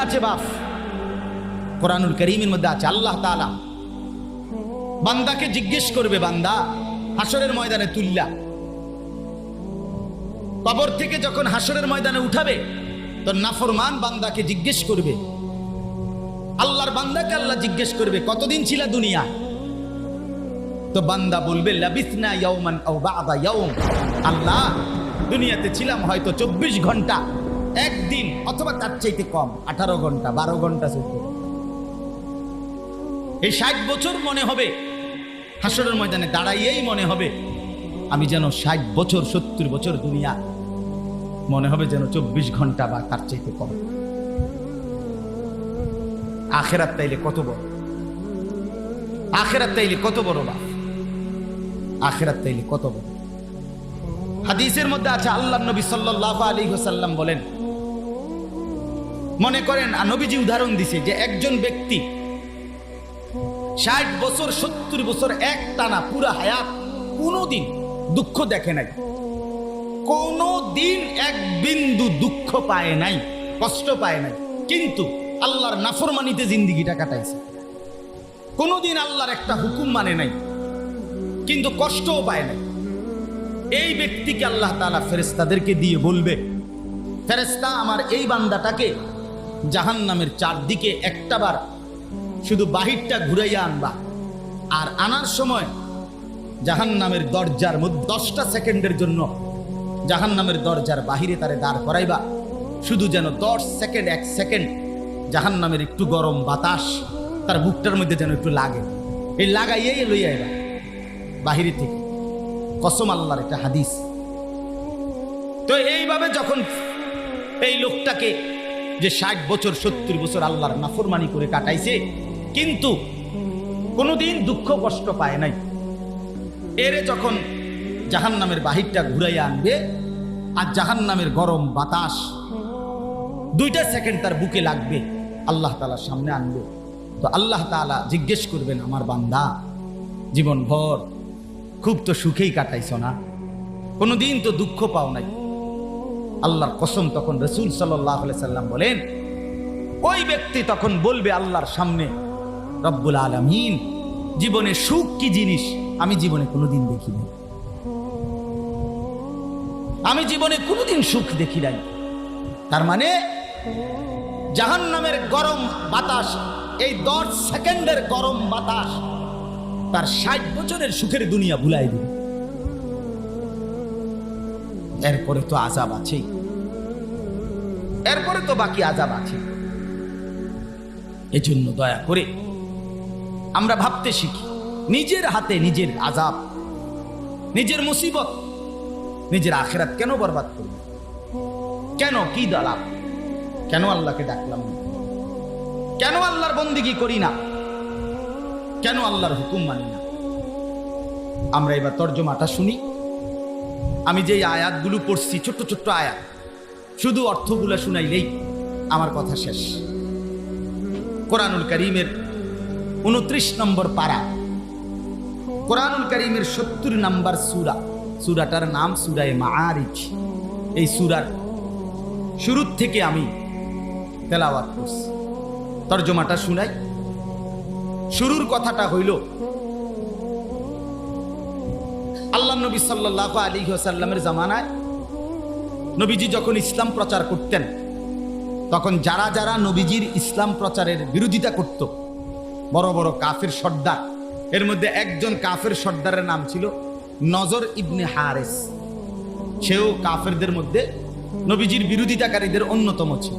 আছে বাপ। কোরআনুল করিমের মধ্যে আছে, আল্লাহ তাআলা। বান্দাকে জিজ্ঞেস করবে, বান্দা হাসরের ময়দানে তুল্লা। কবর থেকে যখন হাসরের ময়দানে উঠাবে তো নাফরমান বান্দাকে জিজ্ঞেস করবে। আল্লাহর বান্দাকে আল্লাহ জিজ্ঞেস করবে, কতদিন ছিল দুনিয়া? তো বান্দা বলবে, লাবিসনা আল্লাহ, দুনিয়াতে ছিলাম হয়তো চব্বিশ ঘণ্টা। একদিন। অথবা তার চাইতে কম আঠারো ঘণ্টা বারো ঘণ্টা চলতে এই ষাট বছর মনে হবে হাসরের ময়দানে দাঁড়াইয়েই মনে হবে আমি যেন ষাট বছর সত্তর বছর দুনিয়া মনে হবে যেন চব্বিশ ঘণ্টা বা তার চাইতে কম। আখেরাত তাইলে কত বড়? আখেরাত তাইলে কত বড় বা আখেরাত তাইলে কত বড়? হাদিসের মধ্যে আছে আল্লাহ নবী সাল্লাহ আলী হোসাল্লাম বলেন মনে করেন নবীজি উদাহরণ দিছে যে একজন ব্যক্তি ষাট বছর, সত্তর বছর এক টানা পুরা হায়াত কোনোদিন দুঃখ দেখে নাই। কোনো দিন এক বিন্দু দুঃখ পায় নাই, কষ্ট পায় নাই। কিন্তু আল্লাহর নাফরমানিতে জিন্দিগিটা কাটাইছে। কোনোদিন আল্লাহর একটা হুকুম মানে নাই, কিন্তু কষ্টও পায় নাই। এই ব্যক্তিকে আল্লাহ তালা ফেরেস্তাদেরকে দিয়ে বলবে ফেরেস্তা আমার এই বান্দাটাকে জাহান নামের চারদিকে একটাবার শুধু বাহিরটা ঘুরাইয়া আনবা। আর আনার সময় জাহান নামের দরজার মধ্যে দশটা সেকেন্ডের জন্য জাহান নামের দরজার বাহিরে তারে দাঁড় করাইবা। শুধু যেন দশ সেকেন্ড, এক সেকেন্ড জাহান নামের একটু গরম বাতাস তার বুকটার মধ্যে যেন একটু লাগে। এই লাগাইয়াই লইয়া এবার বাহিরে থেকে। কসম আল্লাহর একটা হাদিস। তো এইভাবে যখন এই লোকটাকে যে ষাট বছর, সত্তর বছর আল্লাহর নাফরমানি করে কাটাইছে, কিন্তু কোনোদিন দুঃখ কষ্ট পায় নাই। এরে যখন জাহান নামের বাহিরটা ঘুরাইয়া আনবে, আর জাহান নামের গরম বাতাস, দুইটা সেকেন্ড তার বুকে লাগবে, আল্লাহ তালার সামনে আনবে। তো আল্লাহ তালা জিজ্ঞেস করবেন, আমার বান্দা জীবন ভর খুব তো সুখেই কাটাইছ না? কোনোদিন তো দুঃখ পাও নাই। আল্লাহর কসম তখন রসুল সাল্লাম বলেন, ওই ব্যক্তি তখন বলবে আল্লাহর সামনে, রব্বুল আলমিন, জীবনে সুখ কি জিনিস আমি জীবনে কোনোদিন দেখি নাই। আমি জীবনে কোনোদিন সুখ দেখি নাই। তার মানে জাহান নামের গরম বাতাস, এই দশ সেকেন্ডের গরম বাতাস, তার ষাট বছরের সুখের দুনিয়া ভুলাই দিবে। এরপরে তো আজাব আছে। এরপরে তো বাকি আজাব আছে। এজন্য দয়া করে আমরা ভাবতে শিখি, নিজের হাতে নিজের আজাব নিজের মুসিবত, নিজের আখেরাত কেন বরবাদ করব? কেন কি দালাম কেন আল্লাহকে ডাকলাম না? কেন আল্লাহর বন্দিগি করি না? কেন আল্লাহর হুকুম মানি না? আমরা এবার তর্জমাটা শুনি। আমি যে আয়াতগুলো পড়ছি, ছোট্ট ছোট্ট আয়াত, শুধু অর্থগুলো শুনাইলেই আমার কথা শেষ। কোরআনুল করিমের উনত্রিশ নম্বর পারা। কোরআনুল করিমের সত্তর নম্বর সুরা, সুরাটার নাম সুরায় মাআরিজ। এই সুরার শুরুর থেকে আমি তেলাওয়াত করছি। তর্জমাটা শুনাই। শুরুর কথাটা হইল আল্লাহ নবী সাল্লাহ আলী সাল্লামের জামানায় নবীজি যখন ইসলাম প্রচার করতেন, তখন যারা যারা নবীজির ইসলাম প্রচারের বিরোধিতা করত, বড় বড় কাফের সর্দার, এর মধ্যে একজন কাফের সর্দারের নাম ছিল নজর ইবনে হারেস। সেও কাফেরদের মধ্যে নবীজির বিরোধিতাকারীদের অন্যতম ছিল।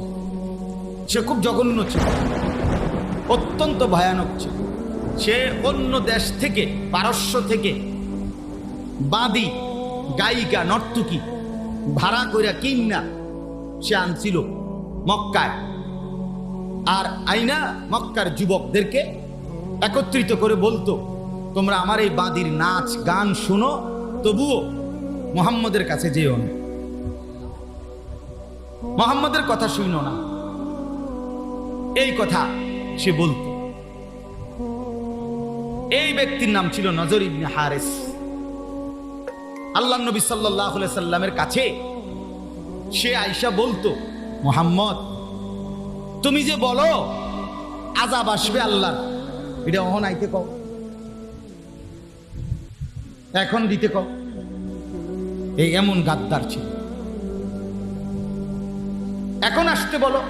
সে খুব জঘন্য ছিল, অত্যন্ত ভয়ানক ছিল। সে অন্য দেশ থেকে, পারস্য থেকে বাদি, গায়িকা, নর্তকী, ভাড়া কইরা কিনা সে আনছিল মক্কায়। আর আইনা মক্কার যুবকদেরকে একত্রিত করে বলতো, তোমরা আমার এই বাদির নাচ, গান শুনো, তবুও মোহাম্মদের কাছে যেও না। মোহাম্মদের কথা শুনো না। এই কথা সে বলতো। এই ব্যক্তির নাম ছিল নজর ইবনে হারেস। আল্লাহ নবী সাল্লাহ সাল্লামের কাছে সে আয়সা বলতো, মোহাম্মদ, তুমি যে বলো আজাব আসবে আল্লাহ এটা অহন আইতে কও। এখন দিতে কও। এই এমন গাদ্দার ছিল। এখন আসতে বলো।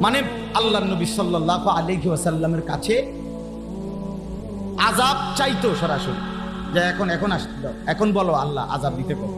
মানে আল্লাহ নবী সাল্লাহ আলহি ওয়াসাল্লামের কাছে আজাব চাইতো সরাসরি। যে এখন এখন আসতে দাও এখন বলো আল্লাহ আজাব দিতে কও